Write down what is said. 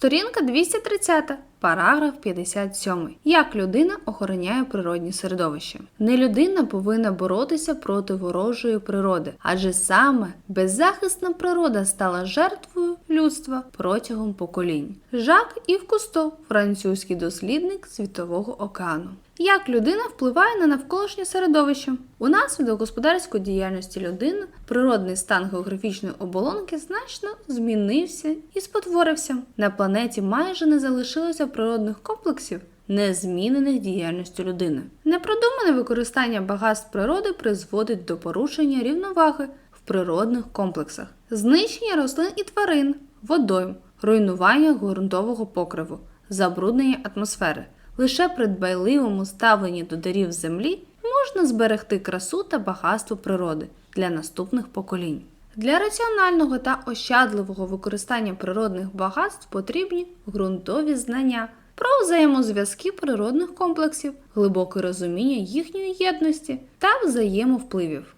Сторінка 230, параграф 57. Як людина охороняє природні середовище? Не людина повинна боротися проти ворожої природи, адже саме беззахисна природа стала жертвою людства протягом поколінь. Жак Ів Кусто, французький дослідник Світового океану. Як людина впливає на навколишнє середовище? Унаслідок господарської діяльності людини природний стан географічної оболонки значно змінився і спотворився. На планеті майже не залишилося природних комплексів, не змінених діяльністю людини. Непродумане використання багатств природи призводить до порушення рівноваги в природних комплексах, знищення рослин і тварин, водойм, руйнування ґрунтового покриву, забруднення атмосфери. Лише при дбайливому ставленні до дарів землі можна зберегти красу та багатство природи для наступних поколінь. Для раціонального та ощадливого використання природних багатств потрібні ґрунтові знання про взаємозв'язки природних комплексів, глибоке розуміння їхньої єдності та взаємовпливів.